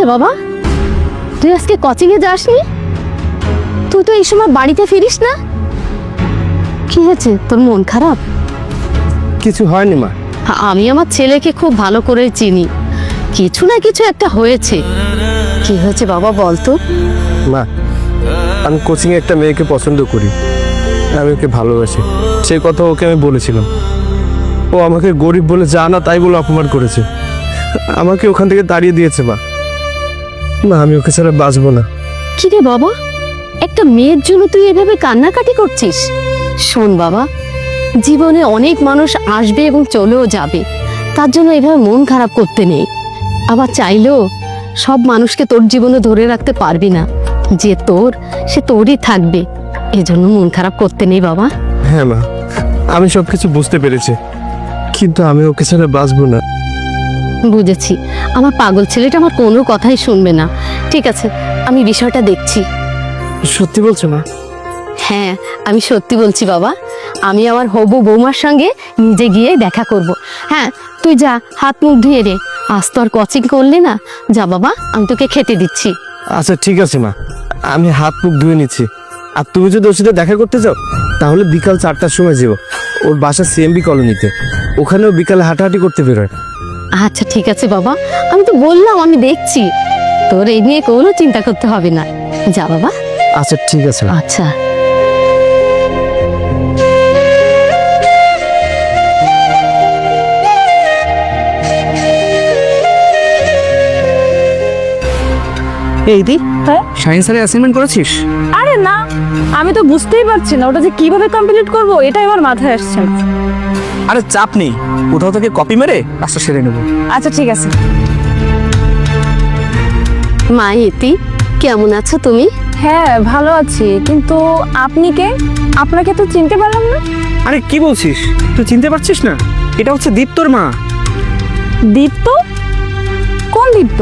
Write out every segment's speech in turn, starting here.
হয়েছে বাবা? তুই আজকে কোচিংয়ে যাসনি? তুই তো এই সময় বাড়িতে ফিরিস না? কি হয়েছে? তোর মন খারাপ? কিছু হয়নি মা। আমি আমার ছেলেকে খুব ভালো করে চিনি। কিছু না কিছু একটা হয়েছে। কি হয়েছে বাবা বলতো মা আমি কোচিংয়ে একটা মেয়েকে পছন্দ করি। আমি ওকে ভালোবাসি। সেই কথা ওকে আমি বলেছিলাম। ও আমাকে গরিব বলে যা না তাই বলে অপমান করেছে। আমাকে ওখান থেকে তাড়িয়ে দিয়েছে মা। মা আমি ওকে ছাড়া বাঁচবো না। কি রে বাবা একটা মেয়ের জন্য তুই এভাবে কান্নাকাটি করছিস? শোন বাবা জীবনে অনেক মানুষ আসবে এবং চলেও যাবে। তার জন্য এভাবে মন খারাপ করতে নেই। আবার চাইলেও সব মানুষকে তোর জীবনে ধরে রাখতে পারবি না। যে তোর সে তোরই থাকবে। এজন্য মন খারাপ করতে নেই বাবা। হ্যাঁ মা আমি সব কিছু বুঝতে পেরেছি। কিন্তু আমি ওকে ছাড়া বাঁচবো না। বুঝেছি। আমার পাগল ছেলেটা আমার কোনো কথাই শুনবে না। ঠিক আছে আমি বিষয়টা দেখছি। সত্যি বলছো মা? হ্যাঁ আমি সত্যি বলছি বাবা। আমি আমার হবু বৌমার সঙ্গে নিজে গিয়ে দেখা করব। হ্যাঁ তুই যা হাত মুখ ধুয়ে রে আজ তো আর কোচিং করলে না। যা বাবা আমি তোকে খেতে দিচ্ছি। আচ্ছা ঠিক আছে মা। আমি হাত মুখ ধুয়ে নিচ্ছি। আর তুমি যদি ওর সাথে দেখা করতে চাও তাহলে বিকাল চারটার সময় যেও ওর বাসা সিএমবি কলোনিতে। ওখানেও বিকালে হাঁটাহাঁটি করতে বেরোয়। আচ্ছা ঠিক আছে বাবা। আমি তো বললাম আমি দেখছি। তোর এই নিয়ে কোনো চিন্তা করতে হবে না। যা বাবা। আচ্ছা ঠিক আছে। আচ্ছা। এই দি হ্যাঁ? সায়েন্সের অ্যাসাইনমেন্ট করেছিস? আরে না আমি তো বুঝতেই পারছি না ওটা যে কীভাবে কমপ্লিট করব এটাই আমার মাথায় আসছে। না আরে চাপ নেই। কোথাও থেকে কপি মেরে কাজটা সেরে নেব। আচ্ছা ঠিক আছে। মা ইতি কেমন আছো তুমি? হ্যাঁ ভালো আছি। কিন্তু আপনি কে? আপনাকে তো চিনতে পারলাম না। আরে কি বলছিস? তুই চিনতে পারছিস না? এটা হচ্ছে দীপ্তর মা। দীপ্ত? কোন দীপ্ত?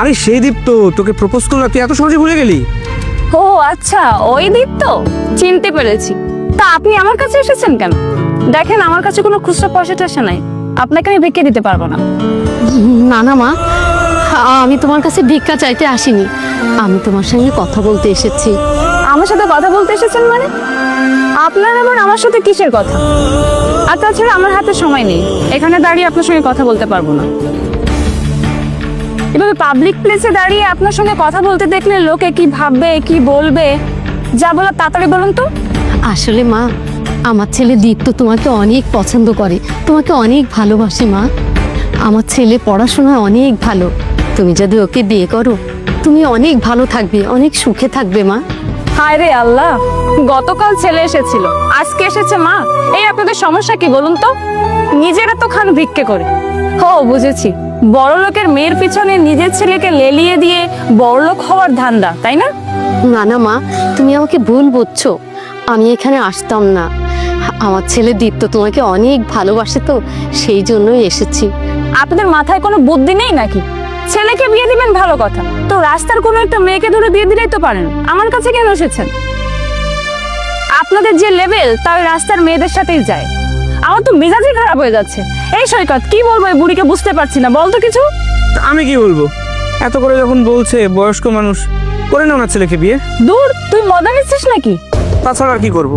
আরে সেই দীপ্ত তোকে প্রপোজ করল তুই এত সহজে ভুলে গেলি? ও আচ্ছা ওই দীপ্ত? চিনতে পেরেছি। তা আপনি আমার কাছে এসেছেন কেন? দেখেন আমার কাছে কোনো খুচরা পয়সা টয়সা নাই। আপনাকে আমি ভিক্ষে দিতে পারব না। না না মা। আমি তোমার কাছে ভিক্ষা চাইতে আসিনি। আমি তোমার সঙ্গে কথা বলতে এসেছি। আমার সাথে কথা বলতে এসেছেন মানে? আপনার আবার আমার সাথে কিসের কথা? আর তাছাড়া আমার হাতে সময় নেই। এখানে দাঁড়িয়ে আপনার সঙ্গে কথা বলতে পারব না। এভাবে পাবলিক প্লেসে দাঁড়িয়ে আপনার সঙ্গে কথা বলতে দেখলে লোকে কি ভাববে কি বলবে? যা বলার তাড়াতাড়ি বলুন তো। আসলে মা আমার ছেলে দীপ্ত তোমাকে অনেক পছন্দ করে। তোমাকে অনেক ভালোবাসে মা। আমার ছেলে পড়াশোনা অনেক ভালো। তুমি যদি ওকে বিয়ে করো তুমি অনেক ভালো থাকবে অনেক সুখে থাকবে মা। হায় রে আল্লাহ গতকাল ছেলে এসেছিল আজকে এসেছে মা। এই আপনাদের সমস্যা কি বলুন তো? নিজেরা তো খান ভিক্ষে করে। ও বুঝেছি। বড় লোকের মেয়ের পিছনে নিজের ছেলেকে লেলিয়ে দিয়ে বড় লোক হওয়ার ধান্দা তাই না? না না মা তুমি আমাকে ভুল বুঝছ। আমি এখানে আসতাম না। আমার ছেলে দীপ্ত তোমাকে অনেক ভালোবাসে তো সেই জন্যই এসেছি। আপনাদের মাথায় কোনো বুদ্ধি নেই নাকি? ছেলেকে বিয়ে দিবেন ভালো কথা তো রাস্তার কোনো একটা মেয়েকে ধরে বিয়ে দিলেই তো পারেন। আমার কাছে কেন এসেছেন? আপনাদের যে লেভেল তা ওই রাস্তার মেয়েদের সাথেই যায়। আমার তো মেজাজই খারাপ হয়ে যাচ্ছে। এই সৈকত কি বলব এই বুড়িকে বুঝতে পারছি না বলতো কিছু? আমি কি বলব? এত করে যখন বলছে বয়স্ক মানুষ করে নাও না ছেলেকে বিয়ে। দূর তুই মজা নিচ্ছিস নাকি? তাছাড়া আর কি করব?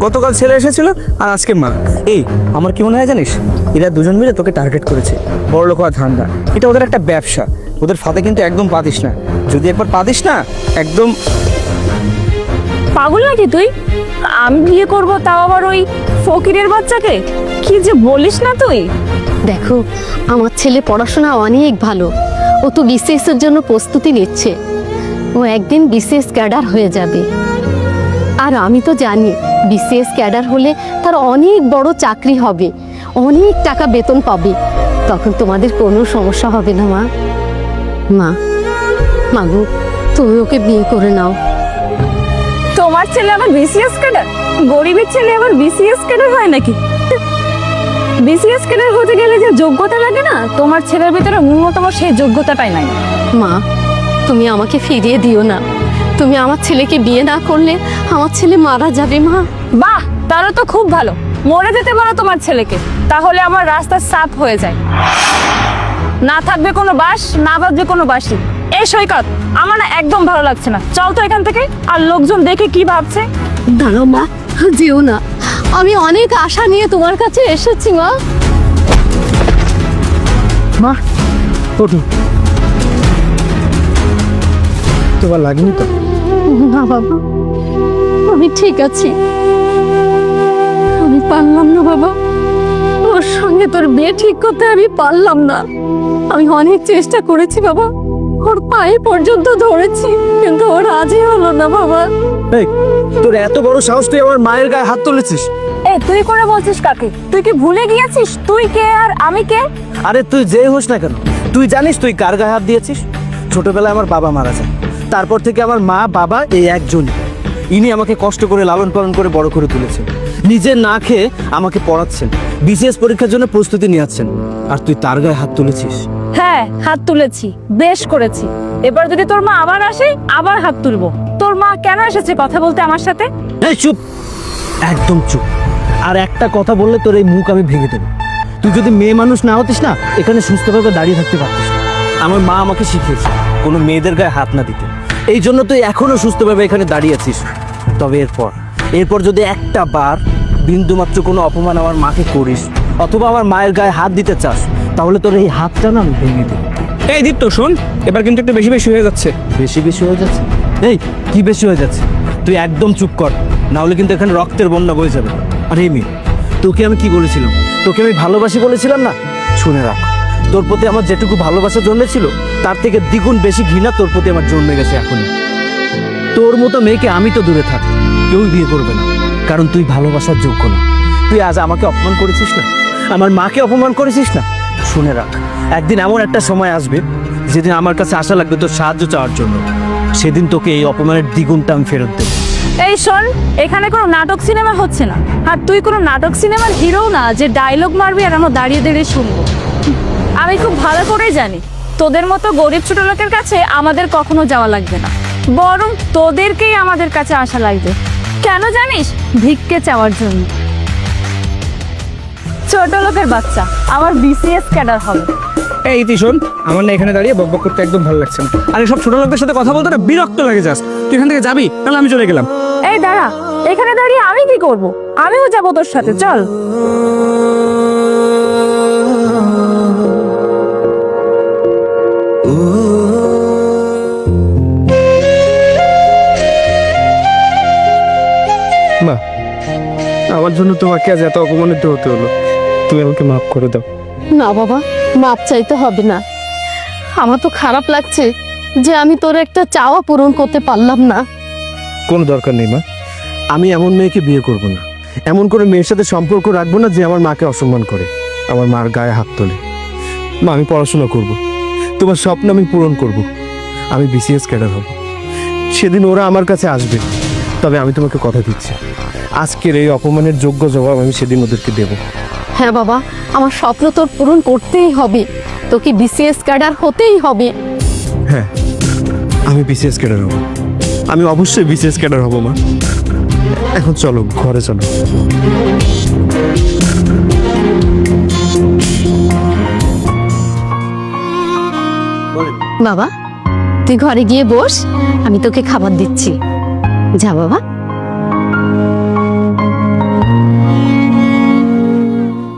গতকাল ছেলে এসেছিল আর আজকে মা। এই আমার কি মনে হয় জানিস? এরা দুজন মিলে তোকে টার্গেট করেছে। বড় লোক হওয়ার ধান্দা। এটা ওদের একটা ব্যবসা। ওদের ফাঁদে কিন্তু একদম পাতিস না। যদি একবার পাতিস না একদম পাগল নাকি তুই? আমি বিয়ে করব তাও আবার ওই ফকিরের বাচ্চাকে? কি যে বলিস না তুই? দেখো আমার ছেলে পড়াশোনা অনেক ভালো। ও তো এর জন্য প্রস্তুতি নিচ্ছে। ও একদিন বিসিএস ক্যাডার হয়ে যাবে। আর আমি তো জানি বিসিএস ক্যাডার হলে তার অনেক বড় চাকরি হবে অনেক টাকা বেতন পাবে। তখন তোমাদের কোনো সমস্যা হবে না মা। মা মাগু তুমি ওকে বিয়ে করে নাও। তোমার ছেলে আবার বিসিএস ক্যাডার? গরিবের ছেলে আবার বিসিএস ক্যাডার হয় নাকি? বিসিএস ক্যাডার হতে গেলে যে যোগ্যতা লাগে না তোমার ছেলের ভিতরে ন্যূনতম সেই যোগ্যতাটাই নাই। মা তুমি আমাকে ফিরিয়ে দিও না। তুমি আমার ছেলেকে বিয়ে না করলে আমার ছেলে মারা যাবে মা। বাহ তাহলে তো খুব ভালো। মরে যেতে পারো তোমার ছেলেকে তাহলে আমার রাস্তা সাফ হয়ে যায়। না থাকবে কোনো বাস না বাজবে কোনো বাসি। এই সৈকত আমার না একদম ভালো লাগছে না। চল তো এখান থেকে আর লোকজন দেখে কি ভাবছে? দাঁড়াও মা যেও না। আমি অনেক আশা নিয়ে তোমার কাছে এসেছি মা। মা ওঠো। তোমার লাগেনি তো? না বাবা। আমি ঠিক আছি। আমি পারলাম না বাবা। ওর সঙ্গে তোর বিয়ে ঠিক করতে আমি পারলাম না। আমি অনেক চেষ্টা করেছি বাবা। ওর পায়ে পর্যন্ত ধরেছি কিন্তু ও রাজি হলো না বাবা। এই তোর এত বড় সাহস তুই আমার মায়ের গায়ে হাত তুলেছিস? এই তুই করে বলছিস কাকে? তুই কি ভুলে গিয়েছিস? তুই কে আর আমি কে? আরে তুই যে হোস না কেন তুই জানিস তুই কার গায়ে হাত দিয়েছিস? ছোটবেলায় আমার বাবা মারা যায়। তারপর থেকে আমার মা বাবা এই একজনই। ইনি আমাকে কষ্ট করে লালন পালন করে বড় করে তুলেছেন। নিজে না খেয়ে আমাকে পড়াচ্ছেন। বিসিএস পরীক্ষার জন্য প্রস্তুতি নিয়েছেন। আর তুই তার গায়ে হাত তুলেছিস? হ্যাঁ হাত তুলেছি। বেশ করেছি। এবার যদি তোর মা আবার আসে আবার হাত তুলবো। তোর মা কেন এসেছে কথা বলতে আমার সাথে? এই চুপ! একদম চুপ। আর একটা কথা বললে তোর এই মুখ আমি ভেঙে দেবো। তুই যদি মেয়ে মানুষ না হতিস না এখানে সুস্থভাবে দাঁড়িয়ে থাকতে পারতিস আমার মা আমাকে শিখিয়েছে। কোনো মেয়েদের গায়ে হাত না দিতে। এই জন্য তুই এখনও সুস্থভাবে এখানে দাঁড়িয়ে আছিস। তবে এরপর এরপর যদি একটা বার বিন্দুমাত্র কোনো অপমান আমার মাকে করিস অথবা আমার মায়ের গায়ে হাত দিতে চাস তাহলে তোর এই হাতটা না আমি ভেঙে দিই এই দীপ্ত শোন এবার কিন্তু একটু বেশি বেশি হয়ে যাচ্ছে। বেশি বেশি হয়ে যাচ্ছে? এই কি বেশি হয়ে যাচ্ছে? তুই একদম চুপ কর না হলে কিন্তু এখানে রক্তের বন্যা বয়ে যাবে। আর এমি তোকে আমি কি বলেছিলাম? তোকে আমি ভালোবাসি বলেছিলাম না? শুনে রাখ। তোর প্রতি আমার যেটুকু ভালোবাসা জন্মেছিল, তার থেকে দ্বিগুণ বেশি ঘৃণা তোর প্রতি আমার জন্মে গেছে এখনই। তোর মতো মেয়েকে আমি তো দূরে থাক কেউ বিয়ে করবে না, কারণ তুই ভালোবাসার যোগ্য না। তুই আজ আমাকে অপমান করেছিস না? আমার মাকে অপমান করেছিস না? শুনে রাখ, একদিন এমন একটা সময় আসবে, যেদিন আমার কাছে আশা লাগবে তোর সাহায্য চাওয়ার জন্য। সেদিন তোকে এই অপমানের দ্বিগুণটা আমি ফেরত দেবো। এই শোন, এখানে কোনো নাটক সিনেমা হচ্ছে না। আর তুই কোনো নাটক সিনেমার হিরো না, যে ডায়লগ মারবি আর আমরা দাঁড়িয়ে দাঁড়িয়ে শুনব। আমি খুব ভালো করেই জানি। তোদের মতো গরিব ছোট লোকের কাছে আমাদের কখনো যাওয়া লাগবে না। বরং তোদেরকেই আমাদের কাছে আসা লাগবে। কেন জানিস? ভিক্ষে চাওয়ার জন্য। ছোট লোকের বাচ্চা আমার বিসিএস ক্যাডার হবে। এই ইতি শোন আমার না এখানে দাঁড়িয়ে বকবক করতে একদম ভালো লাগছে না। আর সব ছোট লোকদের সাথে কথা বলতে না বিরক্ত লাগে যাস তুই এখান থেকে যাবি তাহলে আমি চলে গেলাম। এই দাঁড়া এখানে দাঁড়িয়ে আমি কি করব? আমিও যাব তোর সাথে চল। আমার জন্য তোমাকে আজ এত অপমানিত হতে হলো। তুমি আমাকে মাফ করে দাও। না বাবা মাপ চাইতে হবে না। আমার তো খারাপ লাগছে যে আমি তোর একটা চাওয়া পূরণ করতে পারলাম না। কোনো দরকার নেই মা। আমি এমন মেয়েকে বিয়ে করব না। এমন করে মেয়ের সাথে সম্পর্ক রাখব না যে আমার মাকে অসম্মান করে আমার মার গায়ে হাত তোলে। মা আমি পড়াশোনা করব। তোমার স্বপ্ন আমি পূরণ করব। আমি বিসিএস ক্যাডার হব। সেদিন ওরা আমার কাছে আসবে। তবে আমি তোমাকে কথা দিচ্ছি। আজকের এই অপমানের যোগ্য জবাব আমি সেদিন ওদেরকে দেব। হ্যাঁ বাবা আমার স্বপ্ন তোর পূরণ করতেই হবে। তোকে বিসিএস ক্যাডার হতেই হবে? হ্যাঁ আমি বিসিএস ক্যাডার হব। আমি অবশ্যই বিসিএস ক্যাডার হব মা। এখন চলো ঘরে চলো। বাবা তুই ঘরে গিয়ে বস আমি তোকে খাবার দিচ্ছি। যা বাবা।